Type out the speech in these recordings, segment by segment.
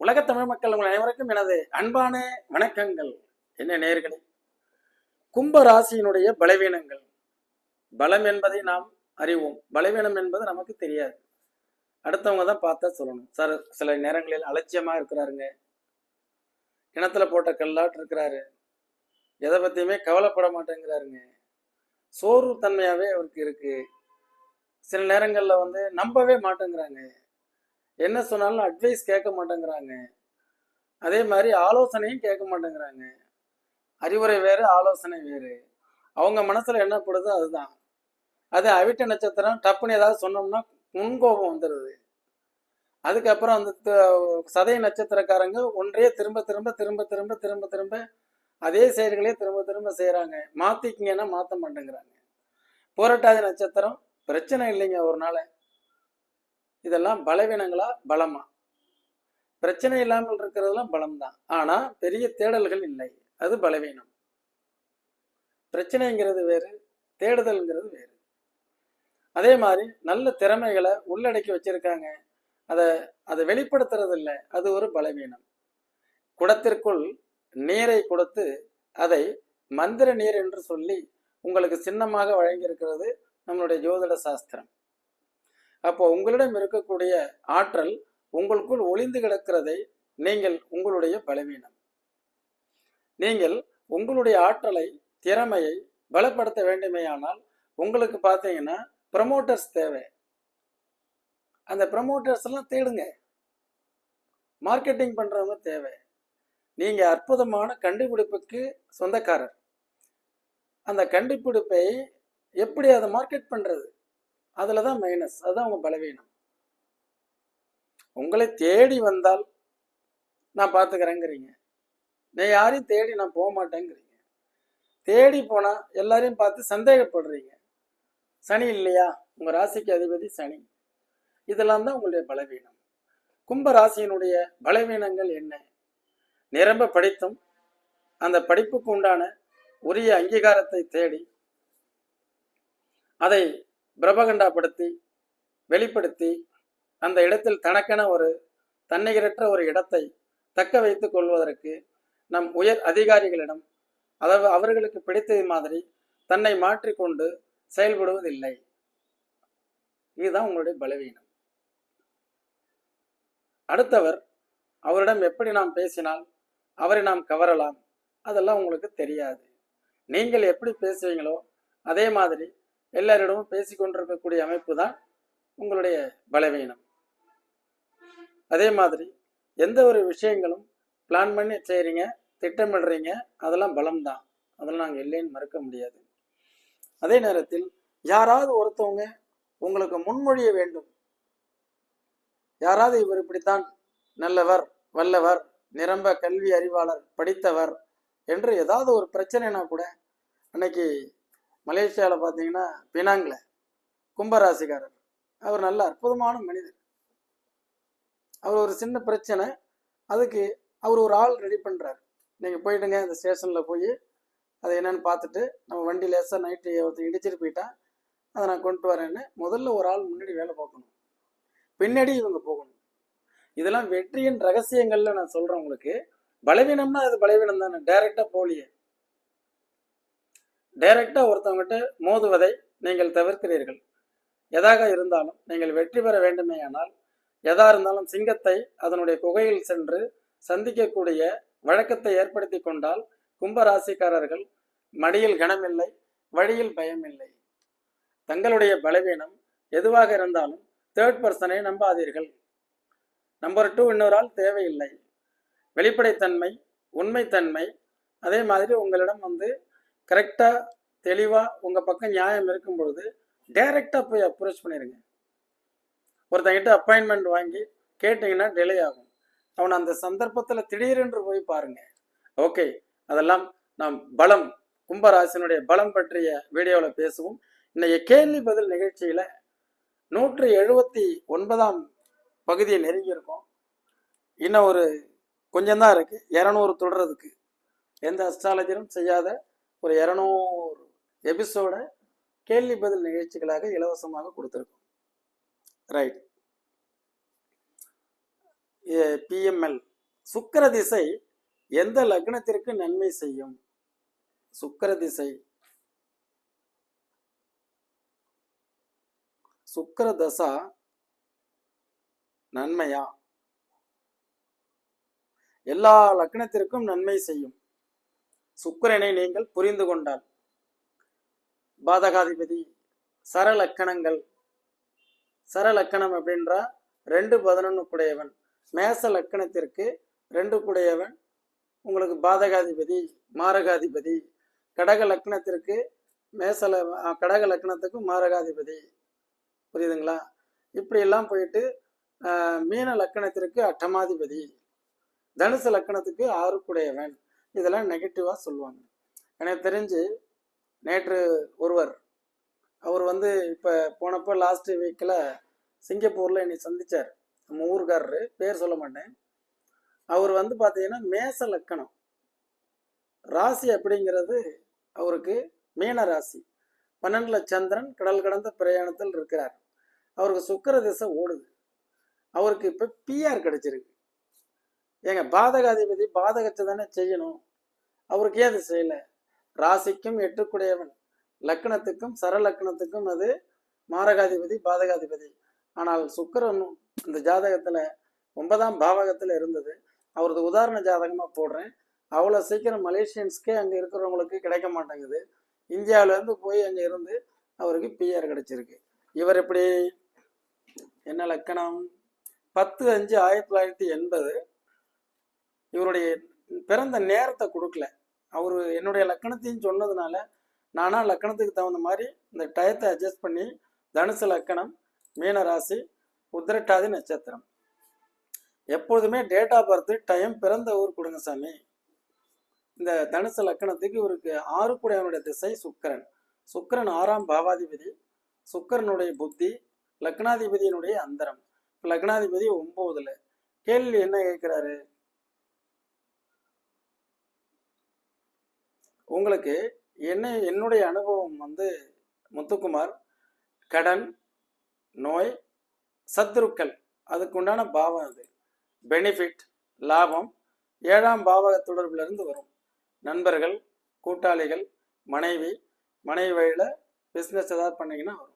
உலக தமிழ் மக்கள் உங்கள் அனைவருக்கும் எனது அன்பான வணக்கங்கள். என்ன நேர்களே கும்ப ராசியினுடைய பலவீனங்கள். பலம் என்பதை நாம் அறிவோம். பலவீனம் என்பது நமக்கு தெரியாது. அடுத்தவங்க தான் பார்த்தா சொல்லணும். சார் சில நேரங்களில் அலட்சியமா இருக்கிறாருங்க. கிணத்துல போட்ட கல்லாட்டு இருக்கிறாரு. எதை பத்தியுமே கவலைப்பட மாட்டேங்கிறாருங்க. சோர்வு தன்மையாவே அவருக்கு இருக்கு. சில நேரங்கள்ல வந்து நம்பவே மாட்டேங்கிறாங்க. என்ன சொன்னாலும் அட்வைஸ் கேட்க மாட்டேங்கிறாங்க. அதே மாதிரி ஆலோசனையும் கேட்க மாட்டேங்கிறாங்க. அறிவுரை வேறு ஆலோசனை வேறு. அவங்க மனசில் என்ன படுதோ அதுதான். அது அவிட்ட நட்சத்திரம் டப்புன்னு ஏதாவது சொன்னோம்னா முன்கோபம் வந்துடுது அதுக்கப்புறம் அந்த சதை சதய நட்சத்திரக்காரங்க ஒன்றையே திரும்ப திரும்ப திரும்ப திரும்ப திரும்ப திரும்ப அதே செயல்களே திரும்ப திரும்ப செய்கிறாங்க மாற்றிக்கிங்கன்னா மாற்ற மாட்டேங்கிறாங்க. போராட்டாதி நட்சத்திரம் பிரச்சனை இல்லைங்க ஒரு நாள். இதெல்லாம் பலவீனங்களா? பலமா. பிரச்சனை இல்லாமல் இருக்கிறதெல்லாம் பலம்தான். ஆனா பெரிய தேடல்கள் இல்லை. அது பலவீனம். பிரச்சனைங்கிறது வேறு தேடுதல்ங்கிறது வேறு. அதே மாதிரி நல்ல திறமைகளை உள்ளடக்கி வச்சிருக்காங்க. அதை அதை வெளிப்படுத்துறது இல்லை அது ஒரு பலவீனம். குடத்திற்குள் நீரை கொடுத்து அதை மந்திர நீர் என்று சொல்லி உங்களுக்கு சின்னமாக வழங்கியிருக்கிறது நம்மளுடைய ஜோதிட சாஸ்திரம். அப்போ உங்களிடம் இருக்கக்கூடிய ஆற்றல் உங்களுக்குள் ஒளிந்து கிடக்கிறதை நீங்கள் உங்களுடைய பலவீனம். நீங்கள் உங்களுடைய ஆற்றலை திறமையை பலப்படுத்த வேண்டுமேயானால் உங்களுக்கு பார்த்தீங்கன்னா ப்ரமோட்டர்ஸ் தேவை. அந்த ப்ரமோட்டர்ஸ் எல்லாம் தேடுங்க. மார்க்கெட்டிங் பண்ணுறவங்க தேவை. நீங்கள் அற்புதமான கண்டுபிடிப்புக்கு சொந்தக்காரர். அந்த கண்டுபிடிப்பை எப்படி அதை மார்க்கெட் பண்ணுறது அதில் தான் மைனஸ் அதுதான் அவங்க பலவீனம். உங்களை தேடி வந்தால் நான் பார்த்துக்கிறேங்கிறீங்க நான் யாரையும் தேடி நான் போக மாட்டேங்கிறீங்க. தேடி போனால் எல்லாரையும் பார்த்து சந்தேகப்படுறீங்க. சனி இல்லையா? உங்கள் ராசிக்கு அதிபதி சனி. இதெல்லாம் தான் உங்களுடைய பலவீனம். கும்ப ராசியினுடைய பலவீனங்கள் என்ன? நிரம்ப படித்தும் அந்த படிப்புக்கு உண்டான உரிய அங்கீகாரத்தை தேடி அதை பிரபகண்டாப்படுத்தி வெளிப்படுத்தி அந்த இடத்தில் தனக்கென ஒரு தன்னிகரற்ற ஒரு இடத்தை தக்க வைத்துக் கொள்வதற்கு நம் உயர் அதிகாரிகளிடம் அதாவது அவர்களுக்கு பிடித்தது மாதிரி தன்னை மாற்றிக்கொண்டு செயல்படுவதில்லை. இதுதான் உங்களுடைய பலவீனம். அடுத்தவர் அவரிடம் எப்படி நாம் பேசினால் அவரை நாம் கவரலாம் அதெல்லாம் உங்களுக்கு தெரியாது. நீங்கள் எப்படி பேசுவீங்களோ அதே மாதிரி எல்லாரிடமும் பேசிக்கொண்டிருக்கக்கூடிய அமைப்பு தான் உங்களுடைய பலவீனம். அதே மாதிரி எந்த ஒரு விஷயங்களும் பிளான் பண்ணி செய்கிறீங்க திட்டமிடுறீங்க அதெல்லாம் பலம்தான். அதெல்லாம் நாங்கள் இல்லைன்னு மறுக்க முடியாது. அதே நேரத்தில் யாராவது ஒருத்தவங்க உங்களுக்கு முன்மொழிய வேண்டும். யாராவது இவர் இப்படித்தான் நல்லவர் வல்லவர் நிரம்ப கல்வி அறிவாளர் படித்தவர் என்று ஏதாவது ஒரு பிரச்சனைனா கூட அன்னைக்கு மலேசியாவில் பார்த்தீங்கன்னா பினாங்ல கும்பராசிக்காரர். அவர் நல்ல அற்புதமான மனிதர். அவர் ஒரு சின்ன பிரச்சனை. அதுக்கு அவர் ஒரு ஆள் ரெடி பண்ணுறாரு நீங்கள் போயிட்டுங்க அந்த ஸ்டேஷனில் போய் அது என்னன்னு பார்த்துட்டு நம்ம வண்டி லேசாக நைட்டு ஒருத்தர் இடிச்சிட்டு போயிட்டான். அதை நான் கொண்டு வரேன்னு முதல்ல ஒரு ஆள் முன்னாடி வேலை பார்க்கணும். பின்னாடி இவங்க போகணும். இதெல்லாம் வெற்றியின் ரகசியங்கள்ல நான் சொல்கிறேன் உங்களுக்கு. பலவீனம்னா அது பலவீனம் தானே டைரெக்டாக போலியே. டைரக்டாக ஒருத்தவங்ககிட்ட மோதுவதை நீங்கள் தவிர்க்கிறீர்கள். எதாக இருந்தாலும் நீங்கள் வெற்றி பெற வேண்டுமேயானால் எதா இருந்தாலும் சிங்கத்தை அதனுடைய குகையில் சென்று சந்திக்கக்கூடிய வழக்கத்தை ஏற்படுத்தி கொண்டால் கும்பராசிக்காரர்கள் மடியில் கனமில்லை வழியில் பயமில்லை. தங்களுடைய பலவீனம் எதுவாக இருந்தாலும் தேர்ட் பர்சனை நம்பாதீர்கள். நம்பர் டூ இன்னொரு ஆள் தேவையில்லை. வெளிப்படைத்தன்மை உண்மைத்தன்மை அதே மாதிரி உங்களிடம் வந்து கரெக்டாக தெளிவாக உங்கள் பக்கம் நியாயம் இருக்கும் பொழுது டைரெக்டாக போய் அப்ரோச் பண்ணிடுங்க ஒருத்தங்கிட்ட அப்பாயின்மெண்ட் வாங்கி கேட்டிங்கன்னா டிலே ஆகும். அவன் அந்த சந்தர்ப்பத்தில் திடீரென்று போய் பாருங்க. ஓகே அதெல்லாம் நாம் பலம் கும்பராசினுடைய பலம் பற்றிய வீடியோவில் பேசுவோம். இன்னைக்கு கேள்வி பதில் நிகழ்ச்சியில் நூற்றி எழுபத்தி ஒன்பதாம் பகுதியை நெருங்கியிருக்கோம் இன்னும் ஒரு கொஞ்சம் தான் இரநூறு தொடர்றதுக்கு எந்த அஸ்ட்ராலஜரும் செய்யாத ஒரு இரநூறு எபிசோட கேள்வி பதில் நிகழ்ச்சிகளாக இலவசமாக கொடுத்துருக்கோம். ரைட் பிஎம்எல் சுக்கிர திசை எந்த லக்னத்திற்கு நன்மை செய்யும்? சுக்கர திசை சுக்கர தசா நன்மையா? எல்லா லக்னத்திற்கும் நன்மை செய்யும். சுக்கிரனை நீங்கள் புரிந்து கொண்டால். பாதகாதிபதி சரலக்கணங்கள். சரலக்கணம் அப்படின்றா ரெண்டு பதினொன்று குடையவன். மேச லக்கணத்திற்கு ரெண்டு குடையவன். உங்களுக்கு பாதகாதிபதி மாரகாதிபதி. கடக லக்னத்திற்கு மேசல கடக லக்னத்துக்கு மாரகாதிபதி. புரியுதுங்களா? இப்படியெல்லாம் போயிட்டு மீன லக்கணத்திற்கு அட்டமாதிபதி. தனுசு லக்கணத்துக்கு ஆறுக்குடையவன் இதெல்லாம் நெகட்டிவாக சொல்லுவாங்க. எனக்கு தெரிஞ்சு நேற்று ஒருவர் அவர் வந்து இப்போ போனப்போ லாஸ்ட் வீக்கில் சிங்கப்பூரில் என்னை சந்திச்சார். நம்ம ஊருக்காரரு பேர் சொல்ல மாட்டேன். அவர் வந்து பார்த்தீங்கன்னா மேச லக்கணம். ராசி அப்படிங்கிறது அவருக்கு மீன ராசி. பன்னெண்டில் சந்திரன் கடல் கடந்த பிரயாணத்தில் இருக்கிறார். அவருக்கு சுக்கர திசை ஓடுது. அவருக்கு இப்போ பிஆர் கிடைச்சிருக்கு. ஏங்க பாதகாதிபதி பாதகத்தை தானே செய்யணும். அவருக்கு ஏன் அது செய்யலை. ராசிக்கும் எட்டுக்குடையவன். லக்கணத்துக்கும் சரலக்கணத்துக்கும் அது மாரகாதிபதி பாதகாதிபதி. ஆனால் சுக்கிரன் இந்த ஜாதகத்தில் ஒன்பதாம் பாவகத்தில் இருந்தது. அவரது உதாரண ஜாதகமாக போடுறேன். அவ்வளோ சீக்கிரம் மலேசியன்ஸ்க்கே அங்கே இருக்கிறவங்களுக்கு கிடைக்க மாட்டேங்குது. இந்தியாவிலேருந்து போய் அங்கே இருந்து அவருக்கு பிஆர் கிடைச்சிருக்கு. இவர் எப்படி? என்ன லக்கணம்? பத்து அஞ்சு ஆயிரத்தி தொள்ளாயிரத்தி எண்பது. இவருடைய பிறந்த நேரத்தை கொடுக்கல. அவர் என்னுடைய லக்கணத்தையும் சொன்னதுனால நானா லக்கணத்துக்கு தகுந்த மாதிரி இந்த டயத்தை அட்ஜஸ்ட் பண்ணி தனுசு லக்கணம் மீன ராசி உத்திரட்டாதி நட்சத்திரம். எப்பொழுதுமே டேட் ஆஃப் பர்த் டைம் பிறந்த ஊர் கொடுங்க சாமி. இந்த தனுசு லக்கணத்துக்கு இவருக்கு ஆறு குடையவனுடைய திசை சுக்கிரன். சுக்கிரன் ஆறாம் பாவாதிபதி. சுக்கிரனுடைய புத்தி லக்னாதிபதியினுடைய அந்தரம். லக்னாதிபதி ஒன்பதுல கேள்வி என்ன கேட்கிறாரு? உங்களுக்கு என்ன என்னுடைய அனுபவம் வந்து முத்துக்குமார் கடன் நோய் சத்துருக்கள் அதுக்குண்டான பாவம் அது. பெனிஃபிட் லாபம் ஏழாம் பாவக தொடர்பிலிருந்து வரும். நண்பர்கள் கூட்டாளிகள் மனைவி மனைவி வழியில் பிஸ்னஸ் ஏதாவது பண்ணிங்கன்னா வரும்.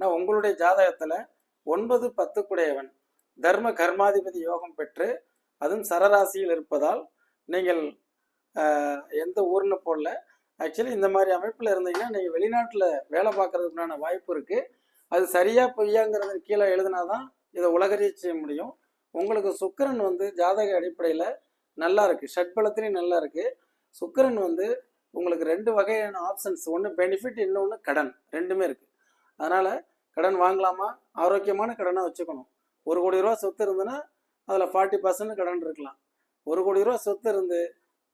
நான் உங்களுடைய ஜாதகத்தில் ஒன்பது பத்துக்குடையவன். தர்ம கர்மாதிபதி யோகம் பெற்று அதுவும் சரராசியில் இருப்பதால் நீங்கள் எந்த ஊர்னு போடல. ஆக்சுவலி இந்த மாதிரி அமைப்பில் இருந்தீங்கன்னா நீங்கள் வெளிநாட்டில் வேலை பார்க்குறதுக்குண்டான வாய்ப்பு இருக்குது அது சரியாக பொய்யாங்கிறது கீழே எழுதினா தான் இதை உலகறிய செய்ய முடியும். உங்களுக்கு சுக்கரன் வந்து ஜாதக அடிப்படையில் நல்லா இருக்குது ஷட்பலத்துலேயும் நல்லா இருக்குது சுக்கிரன் வந்து உங்களுக்கு ரெண்டு வகையான ஆப்ஷன்ஸ் ஒன்று பெனிஃபிட் இன்னொன்று கடன். ரெண்டுமே இருக்குது அதனால் கடன் வாங்கலாமா? ஆரோக்கியமான கடனாக வச்சுக்கணும். ஒரு கோடி ரூபா சொத்து இருந்ததுன்னா அதில் ஃபார்ட்டி பர்சன்ட் கடன் இருக்கலாம். ஒரு கோடி ரூபா சொத்து இருந்து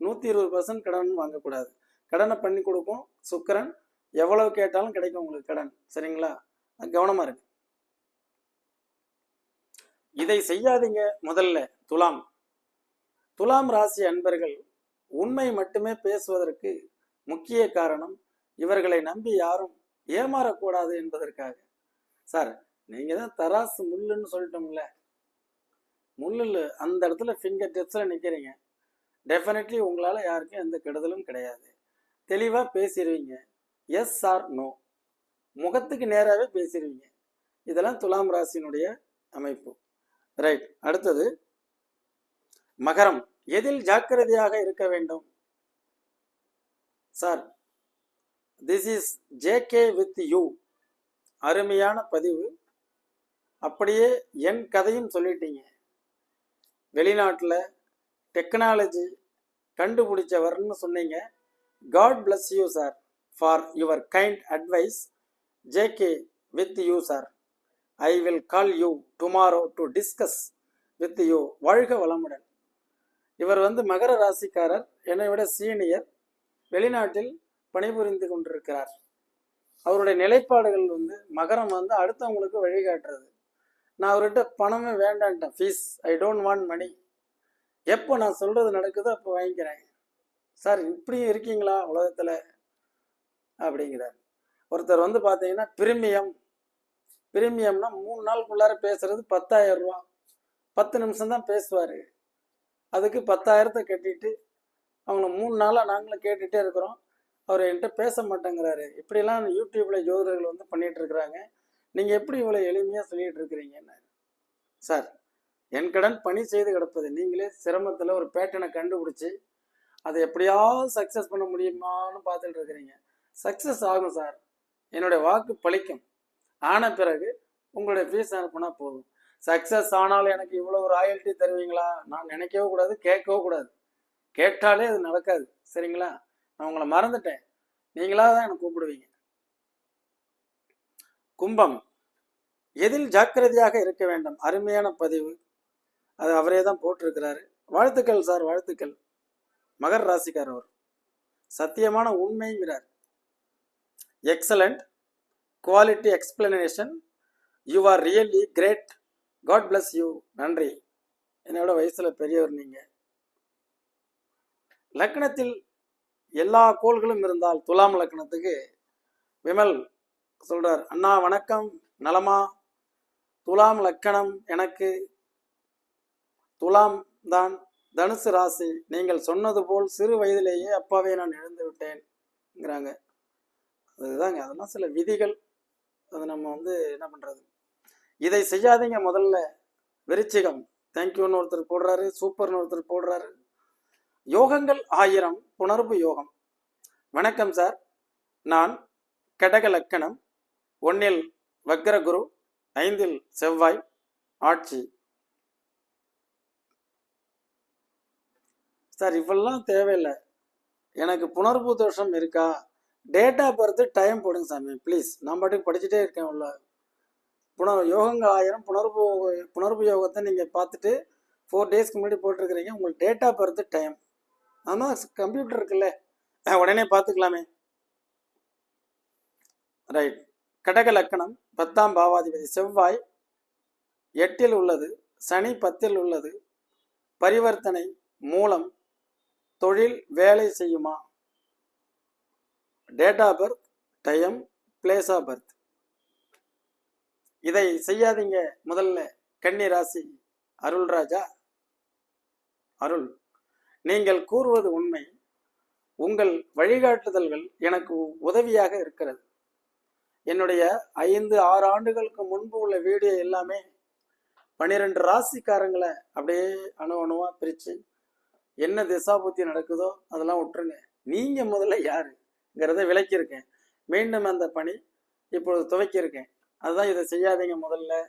நூற்றி இருபது பர்சன்ட் கடன் வாங்கக்கூடாது. கடனை பண்ணி கொடுக்கும் சுக்கரன். எவ்வளவு கேட்டாலும் கிடைக்கும் உங்களுக்கு கடன். சரிங்களா? கவனமாக இருக்கு. இதை செய்யாதீங்க முதல்ல. துலாம். துலாம் ராசி அன்பர்கள் உண்மை மட்டுமே பேசுவதற்கு முக்கிய காரணம் இவர்களை நம்பி யாரும் ஏமாறக்கூடாது என்பதற்காக. சார் நீங்க தான் தராசு முள்ளுன்னு சொல்லிட்டோம்ல. முள்ளில் அந்த இடத்துல ஃபிங்கர் டிப்ஸில் நிற்கிறீங்க டெஃபினெட்லி உங்களால் யாருக்கும் எந்த கெடுதலும் கிடையாது. தெளிவாக பேசிடுவீங்க எஸ் ஆர் நோ முகத்துக்கு நேராகவே பேசிடுவீங்க இதெல்லாம் துலாம் ராசியினுடைய அமைப்பு. ரைட் அடுத்தது மகரம். எதில் ஜாக்கிரதையாக இருக்க வேண்டும்? Sir this is JK with you அருமையான பதிவு. அப்படியே என் கதையும் சொல்லிட்டீங்க. வெளிநாட்டில் டெக்னாலஜி கண்டுபிடிச்சவர்னு சொன்னீங்க. God bless you sir for your kind advice JK with you sir I will call you tomorrow to discuss with you வாழ்க வளமுடன். இவர் வந்து மகர ராசிக்காரர் என்னை விட சீனியர் வெளிநாட்டில் பணிபுரிந்து கொண்டிருக்கிறார். அவருடைய நிலைப்பாடுகள் வந்து மகரம் வந்து அடுத்தவங்களுக்கு வழிகாட்டுறது. நான் அவர்கிட்ட பணமே வேண்டான்ட்டேன் fees I don't want money எப்போ நான் சொல்கிறது நடக்குதோ அப்போ வாங்கிக்கிறேன். சார் இப்படியும் இருக்கீங்களா உலகத்தில்? அப்படிங்கிறார். ஒருத்தர் வந்து பார்த்தீங்கன்னா பிரிமியம். பிரீமியம்னா மூணு நாளுக்குள்ளார பேசுறது பத்தாயிரம் ரூபா. பத்து நிமிஷம் தான் பேசுவார். அதுக்கு பத்தாயிரத்தை கட்டிட்டு அவங்கள மூணு நாளாக நாங்களும் கேட்டுகிட்டே இருக்கிறோம். அவர் என்கிட்ட பேச மாட்டேங்கிறாரு. இப்படிலாம் யூடியூப்பில் ஜோதிடர்கள் வந்து பண்ணிகிட்டு இருக்கிறாங்க. நீங்கள் எப்படி இவ்வளோ எளிமையாக சொல்லிகிட்டு இருக்கிறீங்கன்னு. சார் என் கடன் பணி செய்து கிடப்பது. நீங்களே சிரமத்தில் ஒரு பேட்டனை கண்டுபிடிச்சி அதை எப்படியாவது சக்ஸஸ் பண்ண முடியுமான்னு பார்த்துட்டு இருக்கிறீங்க. சக்ஸஸ் ஆகும் சார் என்னுடைய வாக்கு பழிக்கும். ஆன பிறகு உங்களுடைய ஃபீஸ் அனுப்புனா போதும். சக்ஸஸ் ஆனால் எனக்கு இவ்வளோ ராயல்ட்டி தருவீங்களா? நான் நினைக்கவே கூடாது கேட்கவே கூடாது. கேட்டாலே அது நடக்காது. சரிங்களா? நான் உங்களை மறந்துட்டேன். நீங்களா தான் எனக்கு கூப்பிடுவீங்க. கும்பம். எதில் ஜாக்கிரதையாக இருக்க வேண்டும்? அருமையான பதிவு. அது அவரே தான் போட்டிருக்கிறாரு. வாழ்த்துக்கள் சார் வாழ்த்துக்கள். மகர் ராசிக்கார் அவர். சத்தியமான உண்மைங்கிறார் excellent quality explanation you are really great god bless you நன்றி. என்னோட வயசுல பெரியவர் நீங்க. லக்னத்தில் எல்லா கோள்களும் இருந்தால் துலாம் லக்னத்துக்கு விமல் சொல்றார் அண்ணா வணக்கம் நலமா? துலாம் லக்கணம் எனக்கு துலாம் தான் தனுசு ராசி. நீங்கள் சொன்னது போல் சிறு வயதிலேயே அப்பாவே நான் இழந்து விட்டேன்ங்கிறாங்க அதுதாங்க அதெல்லாம் சில விதிகள். அது நம்ம வந்து என்ன பண்றது? இதை செய்யாதீங்க முதல்ல. விருச்சிகம். தேங்க்யூன்னு ஒருத்தர் போடுறாரு. சூப்பர்னு ஒருத்தர் போடுறாரு. யோகங்கள் ஆயிரம். புணர்வு யோகம். வணக்கம் சார். நான் கடக லக்கணம் ஒன்னில் வக்ரகுரு ஐந்தில் செவ்வாய் ஆட்சி. சார் இவெல்லாம் தேவையில்லை. எனக்கு புணர்வு தோஷம் இருக்கா? டேட் ஆஃப் டைம் போடுங்க சாமி ப்ளீஸ். நான் பாட்டுக்கு படிச்சுட்டே இருக்கேன் உள்ள. புனர் யோகங்கள் ஆயிரம் புனர்பு புனர்பு யோகத்தை நீங்கள் பார்த்துட்டு ஃபோர் டேஸ்க்கு முன்னாடி போட்டிருக்கிறீங்க உங்களுக்கு டேட்டா ஆஃப் டைம். ஆனால் கம்ப்யூட்டர் இருக்குல்ல. உடனே பார்த்துக்கலாமே. ரைட் கடக லக்கணம் பத்தாம் பாவாதிபதி செவ்வாய் எட்டில் உள்ளது சனி பத்தில் உள்ளது. பரிவர்த்தனை மூலம் தொழில் வேலை செய்யுமா? Date of birth time place of birth இதை செய்யாதீங்க. முதல்ல கன்னி ராசி அருள்ராஜா அருள். நீங்கள் கூறுவது உண்மை. உங்கள் வழிகாட்டுதல்கள் எனக்கு உதவியாக இருக்கிறது. என்னுடைய ஐந்து ஆறு ஆண்டுகளுக்கு முன்பு உள்ள வீடியோ எல்லாமே பன்னிரெண்டு ராசிக்காரங்களை அப்படியே அணு அணுவாக பிரித்து என்ன திசாபுத்தி நடக்குதோ அதெல்லாம் விட்டுருங்க நீங்க முதல்ல யாருங்கிறத விளக்கியிருக்கேன். மீண்டும் அந்த பணி இப்பொழுது துவக்கியிருக்கேன். அதுதான் இதை செய்யாதீங்க முதல்ல.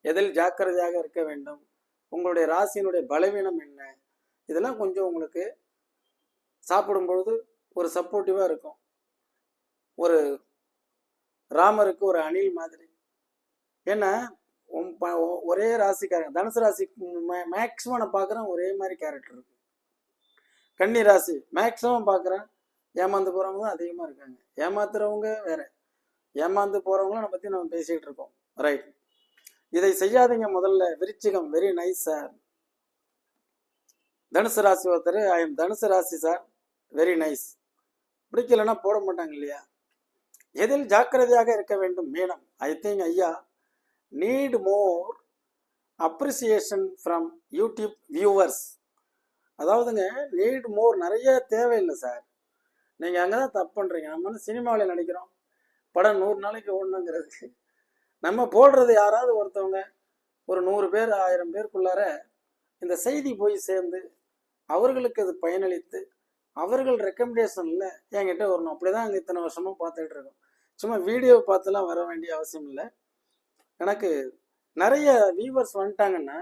எதில் ஜாக்கிரதையாக இருக்க வேண்டும்? உங்களுடைய ராசியினுடைய பலவீனம் என்ன? இதெல்லாம் கொஞ்சம் உங்களுக்கு சாப்பிடும் பொழுது ஒரு சப்போர்ட்டிவாக இருக்கும். ஒரு ராமருக்கு ஒரு அணில் மாதிரி. ஏன்னா உம் ப- ஒரே ராசிக்காரங்க தனுசு ராசி மேக்ஸிமம் நான் பார்க்குறேன் ஒரே மாதிரி கேரக்டர் இருக்கும் கன்னி ராசி மேக்ஸிமம் பார்க்குறேன் ஏமாந்து போகிறவங்க தான் அதிகமாக இருக்காங்க. ஏமாத்துறவங்க வேற. ஏமாந்து போகிறவங்களும் நம்ம பற்றி நம்ம பேசிக்கிட்டு இருக்கோம். ரைட் இதை செய்யாதீங்க முதல்ல. விருச்சிகம் வெரி நைஸ் சார் தனுசு ராசி ஒருத்தர் ஐ எம் தனுசு ராசி சார் வெரி நைஸ் பிடிக்கலன்னா போட மாட்டாங்க இல்லையா? எதில் ஜாக்கிரதையாக இருக்க வேண்டும்? மீனம் ஐ திங்க் ஐயா need more appreciation from YouTube viewers அதாவதுங்க நீட் மோர் நிறைய தேவையில்லை சார் நீங்கள் அங்கே தான் தப்பு பண்ணுறீங்க நம்ம வந்து சினிமாவில் நடிக்கிறோம். படம் நூறு நாளைக்கு ஓடணுங்கிறது. நம்ம போடுறது யாராவது ஒருத்தவங்க. ஒரு நூறு பேர் ஆயிரம் பேருக்குள்ளார இந்த செய்தி போய் சேர்ந்து அவர்களுக்கு அது பயனளித்து அவர்கள் ரெக்கமெண்டேஷனில் என்கிட்ட வரணும். அப்படி தான் அங்கே இத்தனை வருஷமும் பார்த்துட்டு இருக்கோம். சும்மா வீடியோ பார்த்துலாம் வர வேண்டிய அவசியம் இல்லை. எனக்கு நிறைய வியூவர்ஸ் வந்துட்டாங்கன்னா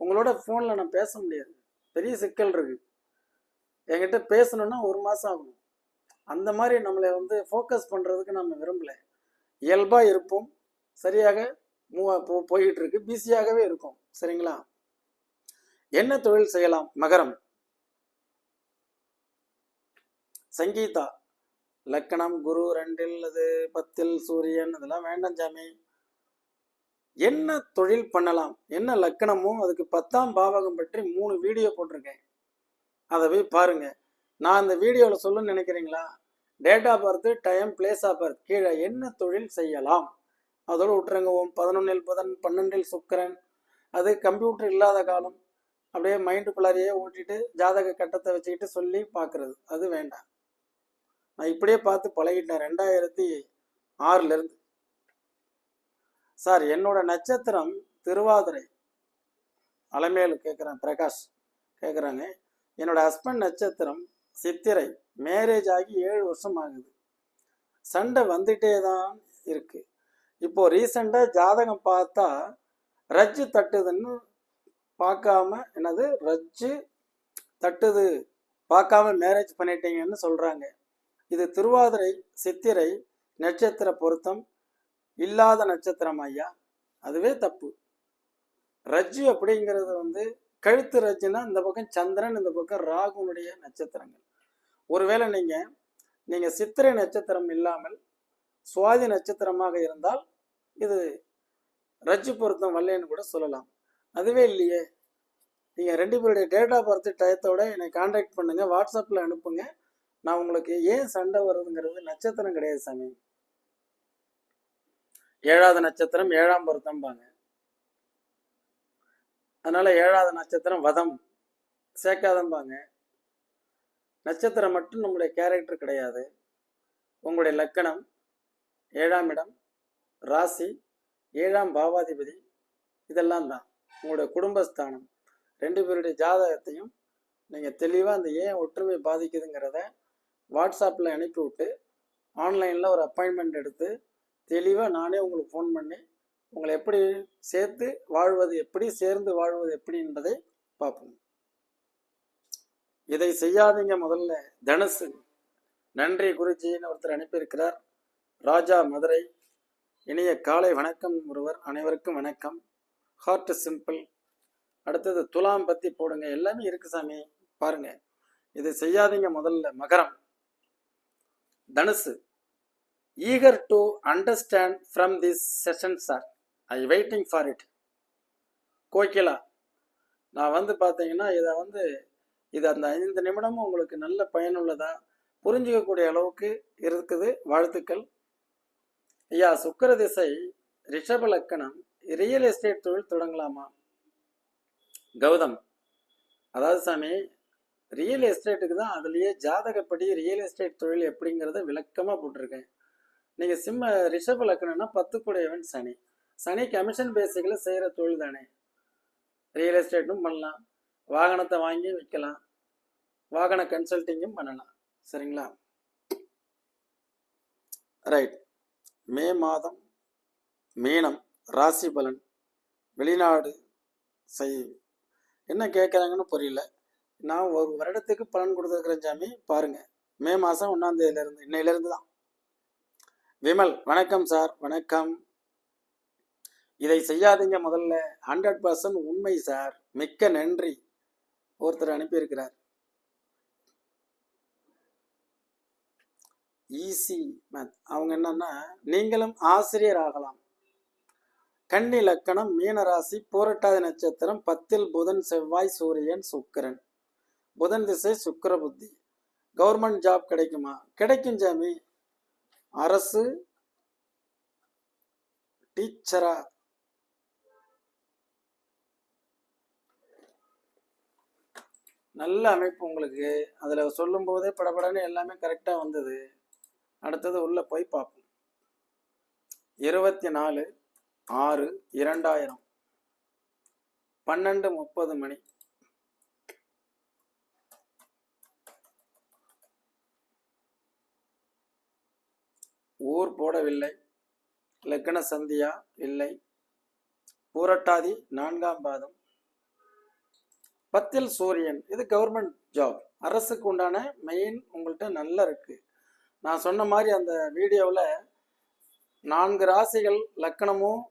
உங்களோட ஃபோனில் நான் பேச முடியாது. பெரிய சிக்கல் இருக்கு. என்கிட்ட பேசணும்னா ஒரு மாதம் ஆகும். அந்த மாதிரி நம்மளை வந்து ஃபோக்கஸ் பண்ணுறதுக்கு நம்ம விரும்பலை. இயல்பாக இருப்போம். சரியாக மூவ் போ போயிட்டு இருக்கு. பிஸியாகவே இருக்கும். சரிங்களா? என்ன தொழில் செய்யலாம்? மகரம். சங்கீதா. லக்கணம் குரு ரெண்டில் அது பத்தில் சூரியன் அதெல்லாம் வேண்டாம் ஜாமி என்ன தொழில் பண்ணலாம்? என்ன லக்கணமோ? அதுக்கு பத்தாம் பாவகம் பற்றி மூணு வீடியோ போட்டிருக்கேன். அதை போய் பாருங்க. நான் அந்த வீடியோவில் சொல்லணும்னு நினைக்கிறீங்களா? Date of birth time place of birth கீழே என்ன தொழில் செய்யலாம்? அதோடு விட்டுருங்க ஓம் பதினொன்னில் புதன் பன்னெண்டில் சுக்கரன். அது கம்ப்யூட்டர் இல்லாத காலம். அப்படியே மைண்டுக்குள்ளாரையே ஓட்டிட்டு ஜாதக கட்டத்தை வச்சுக்கிட்டு சொல்லி பார்க்கறது அது வேண்டாம். நான் இப்படியே பார்த்து பழகிட்டேன். ரெண்டாயிரத்தி ஆறுலேருந்து சார் என்னோட நட்சத்திரம் திருவாதிரை. அலமேலு கேட்குறேன் பிரகாஷ் கேட்குறாங்க என்னோட ஹஸ்பண்ட் நட்சத்திரம் சித்திரை. மேரேஜ் ஆகி ஏழு வருஷம் ஆகுது. சண்டை வந்துட்டே தான் இருக்கு. இப்போ ரீசெண்டாக ஜாதகம் பார்த்தா ரஜ்ஜு தட்டுதுன்னு பார்க்காம என்னது ரஜ்ஜு தட்டுது பார்க்காம மேரேஜ் பண்ணிட்டீங்கன்னு சொல்கிறாங்க இது திருவாதிரை சித்திரை நட்சத்திர பொருத்தம். இல்லாத நட்சத்திரம் ஐயா. அதுவே தப்பு. ரஜ்ஜு அப்படிங்கிறது வந்து கழுத்து ரஜ்ஜுனா இந்த பக்கம் சந்திரன் இந்த பக்கம் ராகுனுடைய நட்சத்திரங்கள். ஒருவேளை நீங்க நீங்க சித்திரை நட்சத்திரம் இல்லாமல் சுவாதி நட்சத்திரமாக இருந்தால் இது ரஜ்ஜு பொருத்தம் வரலன்னு கூட சொல்லலாம். அதுவே இல்லையே. நீங்க ரெண்டு பேருடைய டேட் ஆஃப் பர்த் டயத்தோட என்னை காண்டாக்ட் பண்ணுங்க வாட்ஸ்அப்ல அனுப்புங்க. நான் உங்களுக்கு ஏன் சண்டை வருதுங்கிறது நட்சத்திரம் கிடையாது சாமி. ஏழாவது நட்சத்திரம் ஏழாம் பொருத்தம்பாங்க அதனால ஏழாவது நட்சத்திரம் வதம். சேர்க்காதம்பாங்க நட்சத்திரம் மட்டும் நம்முடைய கேரக்டர் கிடையாது. உங்களுடைய லக்கணம் ஏழாம் இடம் ராசி ஏழாம் பாவாதிபதி இதெல்லாம் தான். உங்களுடைய குடும்பஸ்தானம். ரெண்டு பேருடைய ஜாதகத்தையும் நீங்கள் தெளிவாக அந்த ஏன் ஒற்றுமை பாதிக்குதுங்கிறத வாட்ஸ்அப்பில் அனுப்பிவிட்டு ஆன்லைனில் ஒரு அப்பாயின்மெண்ட் எடுத்து தெளிவாக நானே உங்களுக்கு ஃபோன் பண்ணி உங்களை எப்படி சேர்த்து வாழ்வது எப்படி சேர்ந்து வாழ்வது எப்படி என்பதை பார்ப்போம். இதை செய்யாதீங்க முதல்ல தனுசு. நன்றி குருஜின்னு ஒருத்தர் அனுப்பியிருக்கிறார். ராஜா மதுரை. இனிய காலை வணக்கம் ஒருவர் அனைவருக்கும் வணக்கம். ஹார்ட் சிம்பிள் அடுத்தது துலாம் பத்தி போடுங்க. எல்லாமே இருக்கு சாமி. பாருங்க. இதை செய்யாதீங்க முதல்ல. மகரம். தனுசு. Eager to understand from this session sir I waiting for it Kokila நான் வந்து பார்த்தீங்கன்னா இதை வந்து இது அந்த ஐந்து நிமிடமும் உங்களுக்கு நல்ல பயனுள்ளதாக புரிஞ்சுக்கக்கூடிய அளவுக்கு இருக்குது. வாழ்த்துக்கள். ஐயா சுக்கர திசை ரிஷப லக்கணம் ரியல் எஸ்டேட் தொழில் தொடங்கலாமா? கௌதம் அதாவது சாமி ரியல் எஸ்டேட்டுக்கு தான் அதுலேயே ஜாதகப்படி ரியல் எஸ்டேட் தொழில் எப்படிங்கிறத விளக்கமாக போட்டிருக்கேன். நீங்கள் சிம்ம ரிஷப லக்கணம்னா பத்து கூடையவன் சனி. சனி கமிஷன் பேசிக்கில் செய்கிற தொழில் தானே. ரியல் எஸ்டேட்டும் பண்ணலாம். வாகனத்தை வாங்கி விற்கலாம் வாகன கன்சல்டிங்கும் பண்ணலாம். சரிங்களா? ரைட் மே மாதம் மீனம் ராசி பலன் வெளிநாடு செய் என்ன கேட்குறாங்கன்னு புரியல. நான் ஒரு வருடத்துக்கு பலன் கொடுத்துருக்குறேன் சாமி பாருங்கள் மே மாதம் ஒன்றாந்தேதியிலேருந்து இன்னையிலேருந்து தான். விமல் வணக்கம் சார் வணக்கம். இதை செய்யாதீங்க முதல்ல. ஹண்ட்ரட் பர்சன்ட் உண்மை சார். மிக்க நன்றி. ஒருத்தர் அனுப்பியிருக்கிறார். ஈஸி மேத் அவங்க என்னன்னா நீங்களும் ஆசிரியர் ஆகலாம். கன்னி லக்கணம் மீனராசி பூரட்டாதி நட்சத்திரம் பத்தில் புதன் செவ்வாய் சூரியன் சுக்கிரன். புதன் திசை சுக்கர புத்தி. கவர்மெண்ட் ஜாப் கிடைக்குமா? கிடைக்கும் ஜாமி அரசு டீச்சரா? நல்ல அமைப்பு உங்களுக்கு. அதில் சொல்லும் போதே படபடன்னு எல்லாமே கரெக்டாக வந்தது. அடுத்தது உள்ளே போய் பார்ப்போம். இருபத்தி நாலு ஆறு இரண்டாயிரம். பன்னெண்டு முப்பது மணி. ஊர் போடவில்லை. லக்ன சந்தியா இல்லை. பூரட்டாதி நான்காம் பாதம். பத்தில் சூரியன். இது கவர்மெண்ட் ஜாப் அரசுக்கு உண்டான மெயின் உங்கள்கிட்ட நல்லா இருக்குது நான் சொன்ன மாதிரி அந்த வீடியோவில் நான்கு ராசிகள் லக்கணமும்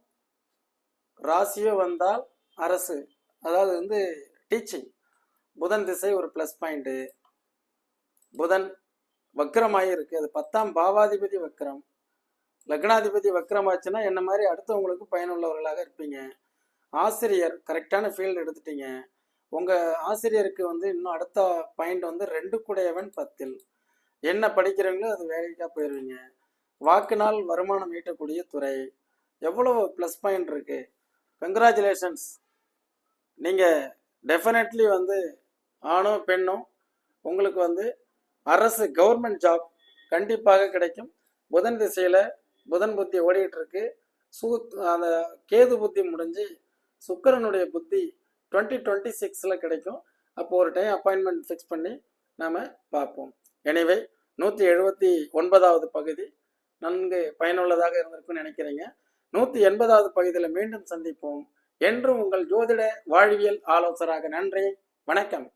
ராசியோ வந்தால் அரசு. அதாவது வந்து டீச்சிங் புதன் திசை ஒரு ப்ளஸ் பாயிண்ட்டு புதன் வக்ரமாகி இருக்கு. அது பத்தாம் பாவாதிபதி வக்கரம் லக்னாதிபதி வக்கரமாச்சுன்னா என்ன மாதிரி அடுத்தவங்களுக்கு பயனுள்ளவர்களாக இருப்பீங்க. ஆசிரியர் கரெக்டான ஃபீல்டு எடுத்துட்டீங்க. உங்கள் ஆசிரியருக்கு வந்து இன்னும் அடுத்த பாயிண்ட் வந்து ரெண்டு குடையவன் பத்தில். என்ன படிக்கிறீங்களோ அது வேலைக்காக போயிடுவீங்க வாக்குனால் வருமானம் ஈட்டக்கூடிய துறை. எவ்வளோ ப்ளஸ் பாயிண்ட் இருக்கு? கங்க்ராச்சுலேஷன்ஸ் நீங்கள் டெஃபினெட்லி வந்து ஆணும் பெண்ணும் உங்களுக்கு வந்து அரசு கவர்மெண்ட் ஜாப் கண்டிப்பாக கிடைக்கும். புதன் திசையில் புதன் புத்தி ஓடிட்டு இருக்கு சு அந்த கேது புத்தி முடிஞ்சு சுக்கிரனுடைய புத்தி டுவெண்ட்டி டுவெண்ட்டி சிக்ஸில் கிடைக்கும். அப்போ ஒரு டைம் அப்பாயின்மெண்ட் ஃபிக்ஸ் பண்ணி நாம் பார்ப்போம். எனவே நூற்றி எழுபத்தி ஒன்பதாவது பகுதி நன்கு பயனுள்ளதாக இருந்திருக்கும்னு நினைக்கிறீங்க. நூற்றி எண்பதாவது பகுதியில் மீண்டும் சந்திப்போம். என்றும் உங்கள் ஜோதிட வாழ்வியல் ஆலோசராக நன்றி. வணக்கம்.